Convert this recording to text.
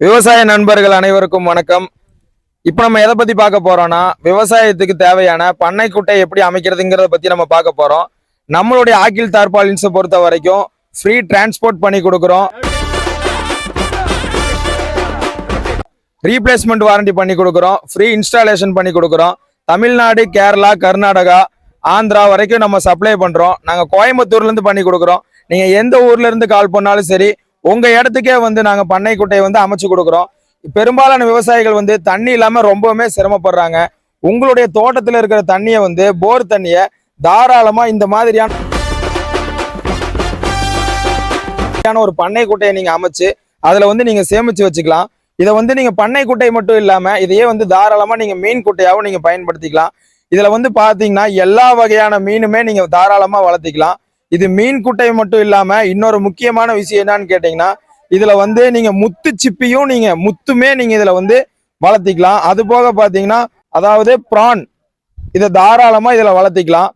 விவசாய நண்பர்கள் அனைவருக்கும் வணக்கம். இப்போ நம்ம எதை பற்றி பார்க்க போகிறோன்னா விவசாயத்துக்கு தேவையான பண்ணை குட்டை எப்படி அமைக்கிறதுங்கிறத பற்றி நம்ம பார்க்க போகிறோம் நம்மளுடைய ஆக்கில் தார்பாலின்ஸை பொறுத்த வரைக்கும் ஃப்ரீ டிரான்ஸ்போர்ட் பண்ணி கொடுக்குறோம். ரீப்ளேஸ்மெண்ட் வாரண்டி பண்ணி கொடுக்குறோம். ஃப்ரீ இன்ஸ்டாலேஷன் பண்ணி கொடுக்குறோம். தமிழ்நாடு கேரளா கர்நாடகா ஆந்திரா வரைக்கும் நம்ம சப்ளை பண்ணுறோம் நாங்கள் கோயம்புத்தூர்லேருந்து பண்ணி கொடுக்குறோம். நீங்கள் எந்த ஊர்லேருந்து கால் பண்ணாலும் சரி உங்க இடத்துக்கே வந்து நாங்க பண்ணை குட்டையை வந்து அமைச்சு கொடுக்குறோம். பெரும்பாலான விவசாயிகள் வந்து தண்ணி இல்லாம ரொம்பவுமே சிரமப்படுறாங்க. உங்களுடைய தோட்டத்துல இருக்கிற தண்ணியை வந்து போர் தண்ணியை தாராளமா இந்த மாதிரியான ஒரு பண்ணை குட்டையை நீங்க அமைச்சு அதுல வந்து நீங்க சேமிச்சு வச்சுக்கலாம். இதை வந்து நீங்க பண்ணை குட்டை மட்டும் இல்லாம இதையே வந்து தாராளமா நீங்க மீன் குட்டையாவும் நீங்க பயன்படுத்திக்கலாம். இதுல வந்து பாத்தீங்கன்னா எல்லா வகையான மீனுமே நீங்க தாராளமா வளர்த்திக்கலாம். இது மீன் குட்டை மட்டும் இல்லாம இன்னொரு முக்கியமான விஷயம் என்னன்னு கேட்டீங்கன்னா இதுல வந்து நீங்க முத்து சிப்பியும் நீங்க முத்துமே நீங்க இதுல வந்து வளர்த்திக்கலாம். அது போக பாத்தீங்கன்னா அதாவது ப்ரான் இதை தாராளமா இதுல வளர்த்திக்கலாம்.